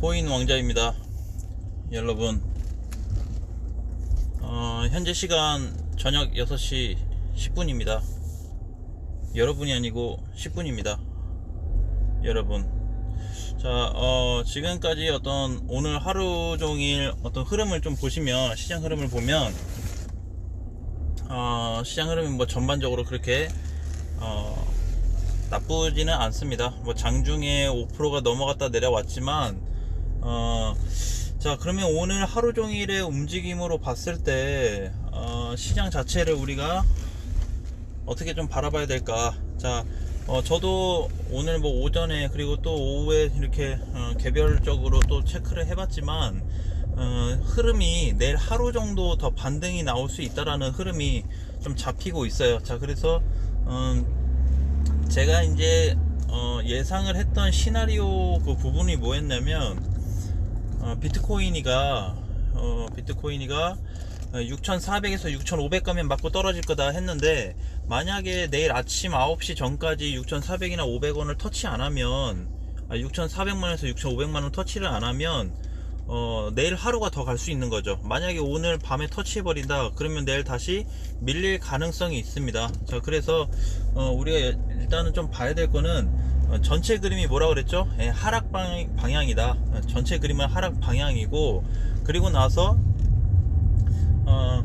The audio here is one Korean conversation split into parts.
코인 왕자입니다. 여러분, 어, 현재 시간 저녁 6시 10분입니다. 여러분이 아니고 10분입니다. 여러분. 자, 어, 지금까지 어떤 오늘 하루 종일 어떤 흐름을 좀 보시면, 시장 흐름을 보면, 어, 시장 흐름이 뭐 전반적으로 그렇게, 어, 나쁘지는 않습니다. 뭐 장중에 5%가 넘어갔다 내려왔지만, 어, 자, 그러면 오늘 하루 종일의 움직임으로 봤을 때, 어, 시장 자체를 우리가 어떻게 좀 바라봐야 될까? 자, 어, 저도 오늘 뭐 오전에 그리고 또 오후에 이렇게 어, 개별적으로 또 체크를 해봤지만, 어, 흐름이 내일 하루 정도 더 반등이 나올 수 있다라는 흐름이 좀 잡히고 있어요. 자, 그래서, 음, 제가 이제 어, 예상을 했던 시나리오 그 부분이 뭐였냐면 어, 비트코인이가 어, 비트코인이가 6,400에서 6,500 가면 맞고 떨어질 거다 했는데 만약에 내일 아침 9시 전까지 6,400이나 500원을 터치 안 하면 아, 6,400만원에서 6,500만원 터치를 안 하면 어, 내일 하루가 더 갈 수 있는 거죠. 만약에 오늘 밤에 터치해 버린다, 그러면 내일 다시 밀릴 가능성이 있습니다. 자, 그래서, 어, 우리가 일단은 좀 봐야 될 거는, 어, 전체 그림이 뭐라 그랬죠? 예, 하락 방, 방향이다. 어, 전체 그림은 하락 방향이고, 그리고 나서, 어,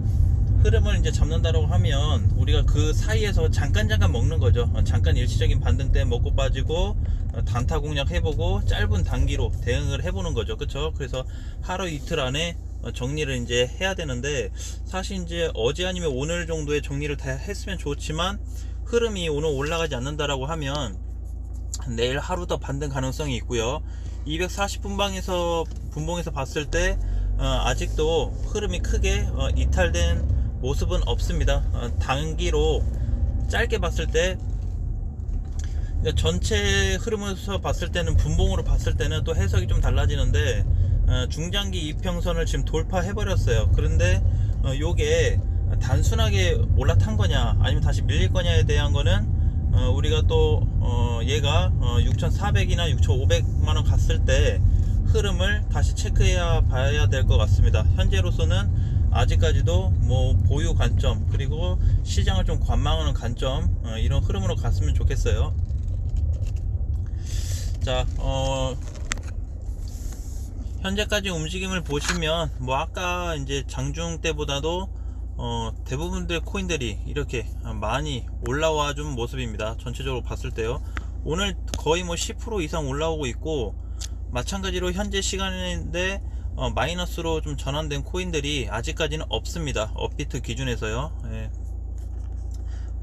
흐름을 이제 잡는다라고 하면 우리가 그 사이에서 잠깐 잠깐 먹는 거죠. 어, 잠깐 일시적인 반등 때 먹고 빠지고 어, 단타 공략 해보고 짧은 단기로 대응을 해보는 거죠. 그렇죠? 그래서 하루 이틀 안에 어, 정리를 이제 해야 되는데 사실 이제 어제 아니면 오늘 정도의 정리를 다 했으면 좋지만 흐름이 오늘 올라가지 않는다라고 하면 내일 하루 더 반등 가능성이 있고요. 240분방에서 분봉에서 봤을 때 어, 아직도 흐름이 크게 어, 이탈된 모습은 없습니다. 어, 단기로 짧게 봤을 때 그러니까 전체 흐름에서 봤을 때는 분봉으로 봤을 때는 또 해석이 좀 달라지는데 어, 중장기 이평선을 지금 돌파해 버렸어요. 그런데 어, 요게 단순하게 올라탄 거냐 아니면 다시 밀릴 거냐에 대한 거는 어, 우리가 또 어, 얘가 6,400이나 6,500만 원 갔을 때 흐름을 다시 체크해야 봐야 될 것 같습니다. 현재로서는 아직까지도 뭐 보유 관점 그리고 시장을 좀 관망하는 관점 어, 이런 흐름으로 갔으면 좋겠어요. 자, 어, 현재까지 움직임을 보시면 뭐 아까 이제 장중 때보다도 어, 대부분의 코인들이 이렇게 많이 올라와 준 모습입니다. 전체적으로 봤을 때요. 오늘 거의 뭐 10% 이상 올라오고 있고 마찬가지로 현재 시간인데 어, 마이너스로 좀 전환된 코인들이 아직까지는 없습니다. 업비트 기준에서요. 예.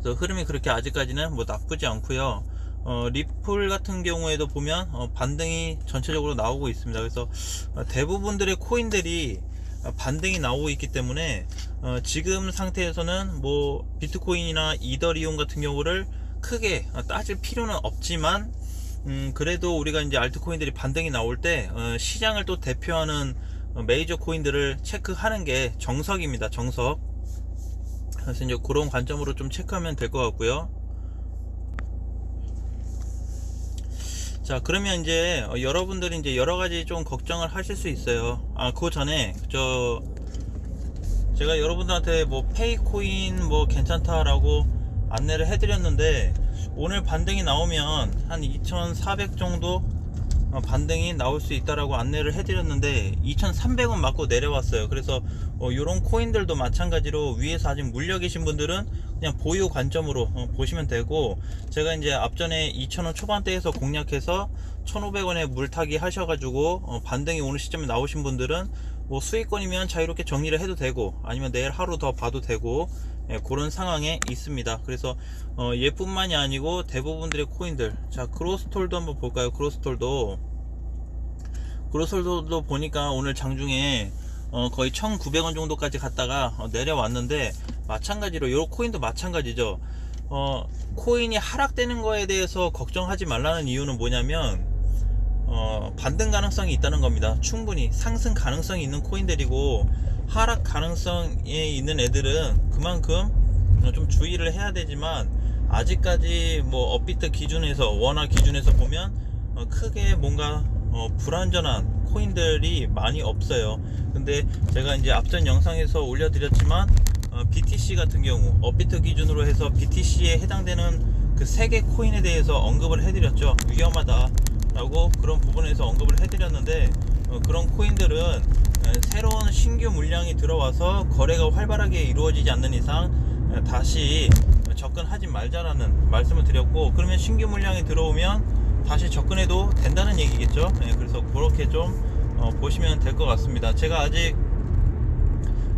그래서 흐름이 그렇게 아직까지는 뭐 나쁘지 않고요. 어, 리플 같은 경우에도 보면 어, 반등이 전체적으로 나오고 있습니다. 그래서 어, 대부분들의 코인들이 어, 반등이 나오고 있기 때문에 어, 지금 상태에서는 뭐 비트코인이나 이더리움 같은 경우를 크게 어, 따질 필요는 없지만 음, 그래도 우리가 이제 알트코인들이 반등이 나올 때 어, 시장을 또 대표하는 어, 메이저 코인들을 체크하는 게 정석입니다. 정석. 그래서 이제 그런 관점으로 좀 체크하면 될 것 같고요. 자, 그러면 이제 어, 여러분들이 이제 여러 가지 좀 걱정을 하실 수 있어요. 아, 그 전에 저 제가 여러분들한테 뭐 페이코인 뭐 괜찮다라고 안내를 해드렸는데 오늘 반등이 나오면 한 2,400 정도 어, 반등이 나올 수 있다라고 안내를 해드렸는데 2,300원 맞고 내려왔어요. 그래서 이런 코인들도 마찬가지로 위에서 아직 물려 계신 분들은 그냥 보유 관점으로 어, 보시면 되고 제가 이제 앞전에 2,000원 초반대에서 공략해서 1,500원에 물타기 하셔가지고 어, 반등이 오는 시점에 나오신 분들은 뭐 수익권이면 자유롭게 정리를 해도 되고 아니면 내일 하루 더 봐도 되고 예, 그런 상황에 있습니다. 그래서 어, 얘뿐만이 아니고 대부분들의 코인들 자 크로스톨도 한번 볼까요? 크로스톨도 크로스톨도 보니까 오늘 장중에 어, 거의 1,900원 정도까지 갔다가 어, 내려왔는데 마찬가지로 요 코인도 마찬가지죠. 어, 코인이 하락되는 거에 대해서 걱정하지 말라는 이유는 뭐냐면 어, 반등 가능성이 있다는 겁니다. 충분히 상승 가능성이 있는 코인들이고 하락 가능성이 있는 애들은 그만큼 좀 주의를 해야 되지만 아직까지 뭐 업비트 기준에서 원화 기준에서 보면 어, 크게 뭔가 어, 불안전한 코인들이 많이 없어요. 근데 제가 이제 앞전 영상에서 올려드렸지만 어, BTC 같은 경우 업비트 기준으로 해서 BTC에 해당되는 그 세 개 코인에 대해서 언급을 해드렸죠. 위험하다 라고 그런 부분에서 언급을 해드렸는데 어, 그런 코인들은 에, 새로운 신규 물량이 들어와서 거래가 활발하게 이루어지지 않는 이상 에, 다시 접근하지 말자라는 말씀을 드렸고 그러면 신규 물량이 들어오면 다시 접근해도 된다는 얘기겠죠. 예, 그래서 그렇게 좀 어, 보시면 될 것 같습니다. 제가 아직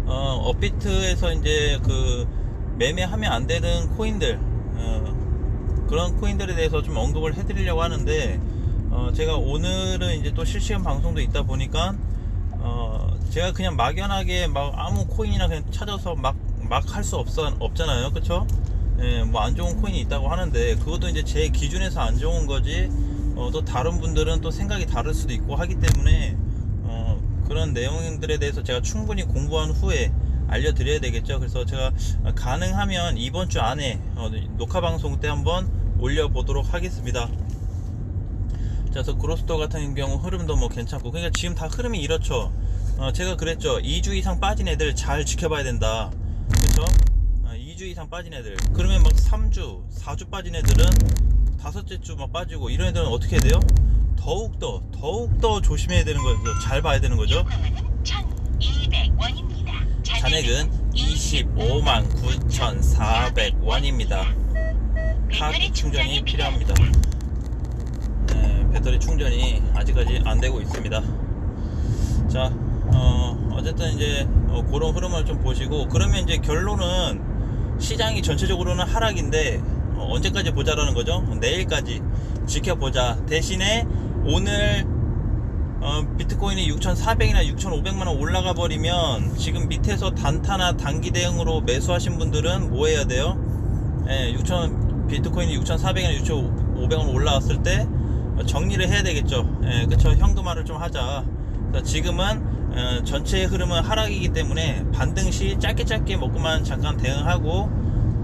어, 업비트에서 이제 그 매매하면 안 되는 코인들 어, 그런 코인들에 대해서 좀 언급을 해드리려고 하는데 어, 제가 오늘은 이제 또 실시간 방송도 있다 보니까 어, 제가 그냥 막연하게 막 아무 코인이나 그냥 찾아서 막 막 할 수 없잖아요, 그렇죠? 예, 뭐 안 좋은 코인이 있다고 하는데 그것도 이제 제 기준에서 안 좋은 거지. 어, 또 다른 분들은 또 생각이 다를 수도 있고 하기 때문에 어, 그런 내용들에 대해서 제가 충분히 공부한 후에 알려드려야 되겠죠. 그래서 제가 가능하면 이번 주 안에 어, 녹화 방송 때 한번 올려보도록 하겠습니다. 자, 그래서 그로스터 같은 경우 흐름도 뭐 괜찮고 그러니까 지금 다 흐름이 이렇죠. 어, 제가 그랬죠. 2주 이상 빠진 애들 잘 지켜봐야 된다. 그렇죠? 2주 이상 빠진 애들. 그러면 막 3주, 4주 빠진 애들은 다섯째 주 막 빠지고 이런 애들은 어떻게 해야 돼요? 더욱더 더욱더 조심해야 되는 거죠. 잘 봐야 되는 거죠. 요금은 1,200원입니다. 잔액은 25만 9,400원입니다. 카드 충전이 필요합니다. 네, 배터리 충전이 아직까지 안 되고 있습니다. 자, 어, 어쨌든 이제 어, 그런 흐름을 좀 보시고 그러면 이제 결론은 시장이 전체적으로는 하락인데 어, 언제까지 보자라는 거죠? 내일까지 지켜보자. 대신에 오늘 어, 비트코인이 6,400이나 6,500만 원 올라가 버리면 지금 밑에서 단타나 단기 대응으로 매수하신 분들은 뭐 해야 돼요? 예, 6,000 비트코인이 6,400이나 6,500원 올라왔을 때 정리를 해야 되겠죠. 예, 그쵸 현금화를 좀 하자. 지금은 어, 전체의 흐름은 하락이기 때문에 반등 시 짧게 짧게 먹고만 잠깐 대응하고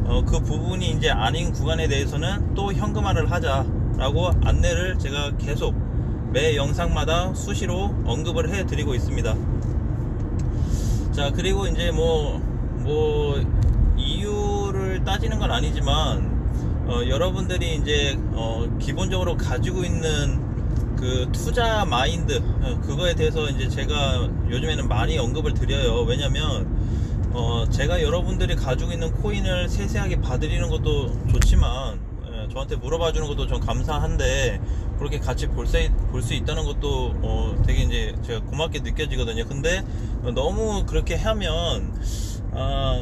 어, 그 부분이 이제 아닌 구간에 대해서는 또 현금화를 하자라고 안내를 제가 계속 매 영상마다 수시로 언급을 해 드리고 있습니다. 자, 그리고 이제 뭐, 뭐, 이유를 따지는 건 아니지만, 어, 여러분들이 이제, 어, 기본적으로 가지고 있는 그 투자 마인드, 어, 그거에 대해서 이제 제가 요즘에는 많이 언급을 드려요. 왜냐면, 어, 제가 여러분들이 가지고 있는 코인을 세세하게 봐드리는 것도 좋지만, 예, 저한테 물어봐 주는 것도 좀 감사한데, 그렇게 같이 볼수 있다는 것도 어, 되게 이제 제가 고맙게 느껴지거든요. 근데 어, 너무 그렇게 하면, 아,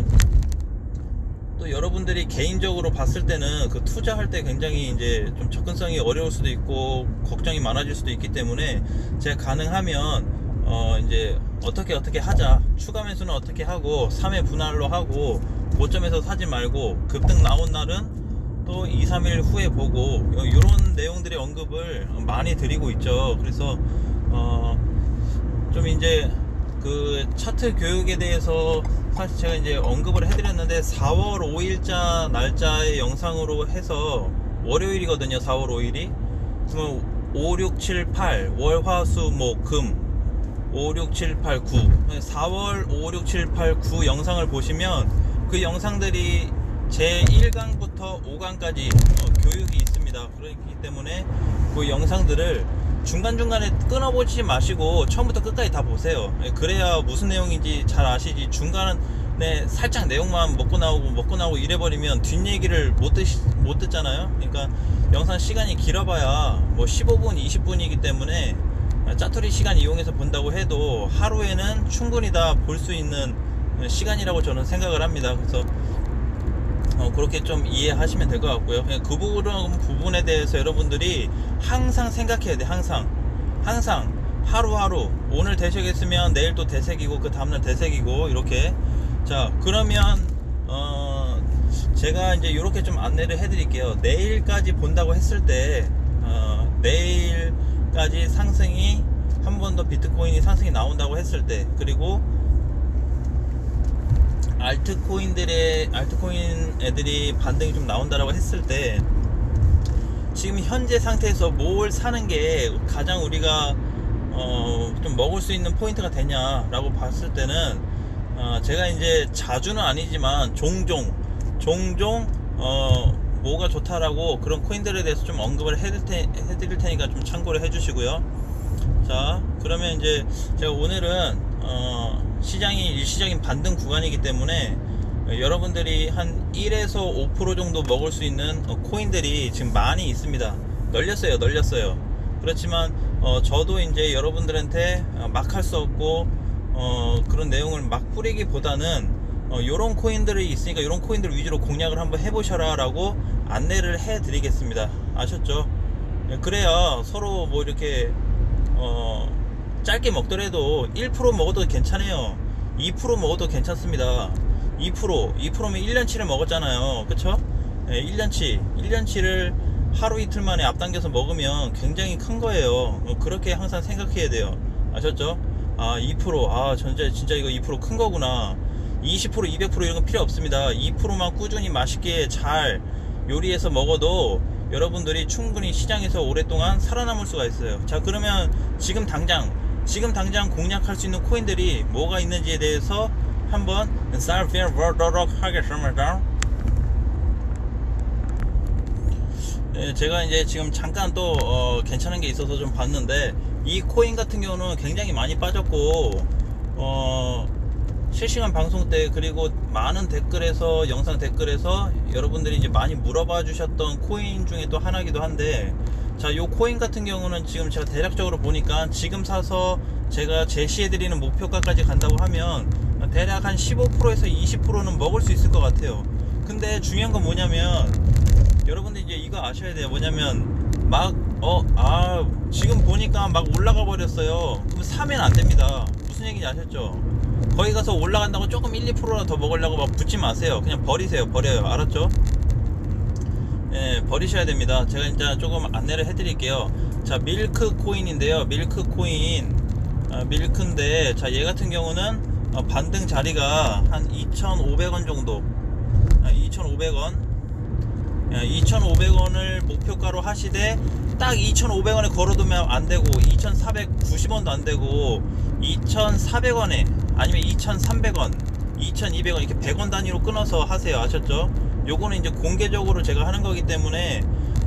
또 여러분들이 개인적으로 봤을 때는 그 투자할 때 굉장히 이제 좀 접근성이 어려울 수도 있고 걱정이 많아질 수도 있기 때문에 제가 가능하면 어 이제 어떻게 어떻게 하자 추가 매수는 어떻게 하고 3회 분할로 하고 고점에서 사지 말고 급등 나온 날은 또 2, 3일 후에 보고 이런 내용들의 언급을 많이 드리고 있죠. 그래서 어 좀 이제 그 차트 교육에 대해서 사실 제가 이제 언급을 해드렸는데 4월 5일자 날짜의 영상으로 해서 월요일이거든요. 4월 5일이 그러면 5, 6, 7, 8 월, 화, 수, 목, 금 5, 6, 7, 8, 9 4월 5, 6, 7, 8, 9 영상을 보시면 그 영상들이 제 1강부터 5강까지 어, 교육이 있습니다. 그렇기 때문에 그 영상들을 중간중간에 끊어보지 마시고 처음부터 끝까지 다 보세요. 예, 그래야 무슨 내용인지 잘 아시지. 중간에 살짝 내용만 먹고 나오고 먹고 나오고 이래버리면 뒷얘기를 못, 듣, 못 듣잖아요. 그러니까 영상 시간이 길어봐야 뭐 15분, 20분이기 때문에 짜투리 시간 이용해서 본다고 해도 하루에는 충분히 다 볼 수 있는 시간이라고 저는 생각을 합니다. 그래서 어, 그렇게 좀 이해하시면 될 것 같고요. 그냥 그 부분, 부분에 대해서 여러분들이 항상 생각해야 돼, 항상. 항상 하루하루 오늘 대색했으면 내일 또 대색이고 그 다음날 대색이고 이렇게 자 그러면 어 제가 이제 이렇게 좀 안내를 해드릴게요 내일까지 본다고 했을 때 어, 내일까지 상승이 한 번 더 비트코인이 상승이 나온다고 했을 때 그리고 알트코인들의 알트코인 애들이 반등이 좀 나온다라고 했을 때 지금 현재 상태에서 뭘 사는 게 가장 우리가 어, 좀 먹을 수 있는 포인트가 되냐라고 봤을 때는 어, 제가 이제 자주는 아니지만 종종 종종 어, 뭐가 좋다라고 그런 코인들에 대해서 좀 언급을 해드릴, 테, 해드릴 테니까 좀 참고를 해주시고요. 자 그러면 이제 제가 오늘은 어, 시장이 일시적인 반등 구간이기 때문에 어, 여러분들이 한 1에서 5% 정도 먹을 수 있는 어, 코인들이 지금 많이 있습니다. 널렸어요, 널렸어요. 그렇지만 어, 저도 이제 여러분들한테 막 할 수 없고 어, 그런 내용을 막 뿌리기보다는 어, 요런 코인들이 있으니까 요런 코인들 위주로 공략을 한번 해보셔라 라고 안내를 해 드리겠습니다. 아셨죠? 예, 그래야 서로 뭐 이렇게 어, 짧게 먹더라도 1% 먹어도 괜찮아요. 2% 먹어도 괜찮습니다. 2% 2%면 1년치를 먹었잖아요. 그쵸? 예, 1년치 1년치를 하루 이틀 만에 앞당겨서 먹으면 굉장히 큰 거예요. 어, 그렇게 항상 생각해야 돼요. 아셨죠? 아, 2%. 아, 전체 진짜 이거 2%큰 거구나. 20%, 200% 이런 거 필요 없습니다. 2%만 꾸준히 맛있게 잘 요리해서 먹어도 여러분들이 충분히 시장에서 오랫동안 살아남을 수가 있어요. 자, 그러면 지금 당장, 지금 당장 공략할 수 있는 코인들이 뭐가 있는지에 대해서 한번 살펴보도록 하겠습니다. 예, 제가 이제 지금 잠깐 또 어, 괜찮은 게 있어서 좀 봤는데 이 코인 같은 경우는 굉장히 많이 빠졌고 어, 실시간 방송 때 그리고 많은 댓글에서 영상 댓글에서 여러분들이 이제 많이 물어봐 주셨던 코인 중에 또 하나기도 한데 자, 요 코인 같은 경우는 지금 제가 대략적으로 보니까 지금 사서 제가 제시해 드리는 목표가까지 간다고 하면 대략 한 15%에서 20%는 먹을 수 있을 것 같아요. 근데 중요한 건 뭐냐면 여러분들 이제 이거 아셔야 돼요. 뭐냐면 막 어 아 지금 보니까 막 올라가 버렸어요. 그럼 사면 안 됩니다. 무슨 얘기인지 아셨죠? 거기 가서 올라간다고 조금 1, 2%나 더 먹으려고 막 붙지 마세요. 그냥 버리세요. 버려요. 알았죠? 예, 버리셔야 됩니다. 제가 이제 조금 안내를 해드릴게요. 자, 밀크 코인인데요. 밀크 코인, 아, 밀크인데, 자, 얘 같은 경우는 어, 반등 자리가 한 2,500원 정도. 아, 2,500원. 2,500원을 목표가로 하시되 딱 2,500원에 걸어두면 안 되고 2,490원도 안 되고 2,400원에 아니면 2,300원, 2,200원 이렇게 100원 단위로 끊어서 하세요. 아셨죠? 요거는 이제 공개적으로 제가 하는 거기 때문에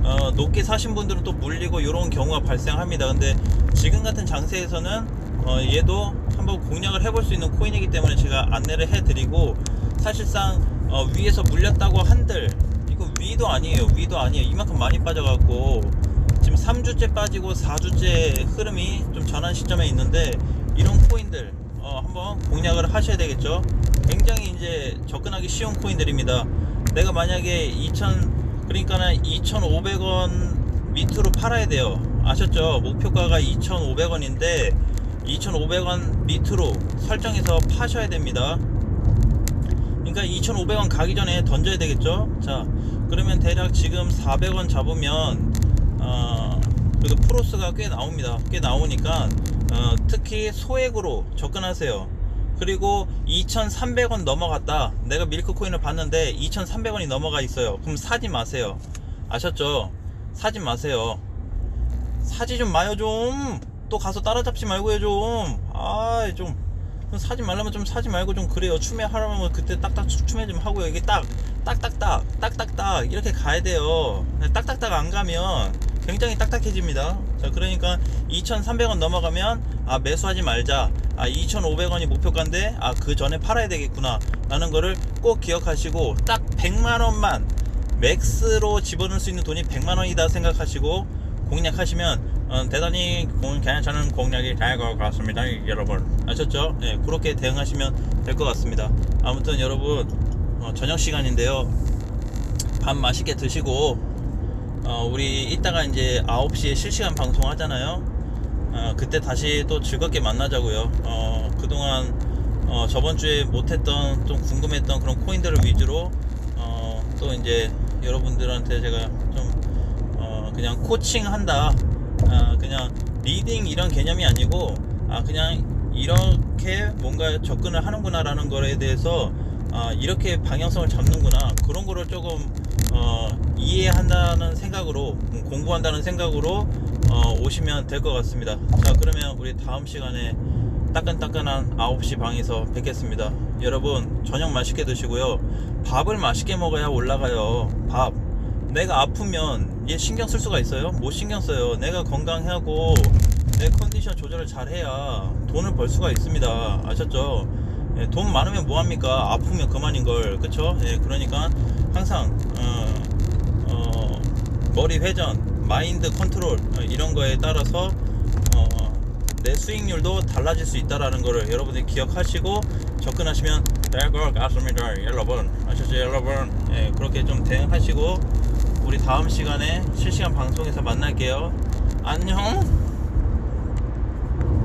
어, 높게 사신 분들은 또 물리고 이런 경우가 발생합니다. 근데 지금 같은 장세에서는 어, 얘도 한번 공략을 해볼 수 있는 코인이기 때문에 제가 안내를 해드리고 사실상 어, 위에서 물렸다고 한들 이거 위도 아니에요. 위도 아니에요. 이만큼 많이 빠져갖고 지금 3주째 빠지고 4주째 흐름이 좀 전환 시점에 있는데 이런 코인들 어, 한번 공략을 하셔야 되겠죠. 굉장히 이제 접근하기 쉬운 코인들입니다. 내가 만약에 2,000 그러니까는 2,500원 밑으로 팔아야 돼요. 아셨죠? 목표가가 2,500원인데 2,500원 밑으로 설정해서 파셔야 됩니다. 그러니까 2,500원 가기 전에 던져야 되겠죠? 자, 그러면 대략 지금 400원 잡으면 어, 그래도 프로스가 꽤 나옵니다. 꽤 나오니까 어, 특히 소액으로 접근하세요. 그리고 2,300원 넘어갔다. 내가 밀크 코인을 봤는데 2,300원이 넘어가 있어요. 그럼 사지 마세요. 아셨죠? 사지 마세요. 사지 좀 마요 좀. 또 가서 따라잡지 말고요 좀. 아, 좀. 좀 사지 말라면 좀 사지 말고 좀 그래요. 추매 하라면 그때 딱딱 추매 좀 하고요. 이게 딱 딱딱딱 딱딱딱 이렇게 가야 돼요. 딱딱딱 안 가면 굉장히 딱딱해집니다. 자, 그러니까 2,300원 넘어가면 아 매수하지 말자. 아 2,500원이 목표가인데 아 그 전에 팔아야 되겠구나. 라는 거를 꼭 기억하시고 딱 100만 원만 맥스로 집어넣을 수 있는 돈이 100만 원이다 생각하시고 공략하시면 어, 대단히 공- 괜찮은 공략이 될 것 같습니다 여러분 아셨죠? 네, 그렇게 대응하시면 될 것 같습니다 아무튼 여러분 어, 저녁 시간인데요 밥 맛있게 드시고 어, 우리 이따가 이제 9시에 실시간 방송 하잖아요. 어, 그때 다시 또 즐겁게 만나자고요. 어, 그동안 어, 저번 주에 못했던 좀 궁금했던 그런 코인들을 위주로 어, 또 이제 여러분들한테 제가 좀 어, 그냥 코칭한다. 아, 그냥 리딩 이런 개념이 아니고 아, 그냥 이렇게 뭔가 접근을 하는구나라는 거에 대해서 아, 이렇게 방향성을 잡는구나. 그런 거를 조금 어, 이해한다는 생각으로 음, 공부한다는 생각으로 어, 오시면 될 것 같습니다. 자 그러면 우리 다음 시간에 따끈따끈한 9시 방에서 뵙겠습니다. 여러분 저녁 맛있게 드시고요. 밥을 맛있게 먹어야 올라가요. 밥. 내가 아프면 얘 신경 쓸 수가 있어요? 못 신경 써요. 내가 건강하고 내 컨디션 조절을 잘 해야 돈을 벌 수가 있습니다. 아셨죠? 예, 돈 많으면 뭐합니까? 아프면 그만인 걸. 그쵸? 예, 그러니까 항상, 어, 어, 머리 회전, 마인드 컨트롤, 어, 이런 거에 따라서, 어, 내 수익률도 달라질 수 있다라는 거를 여러분들이 기억하시고 접근하시면 될것 같습니다. 여러분. 아셨죠? 여러분. 예, 그렇게 좀 대응하시고 우리 다음 시간에 실시간 방송에서 만날게요. 안녕.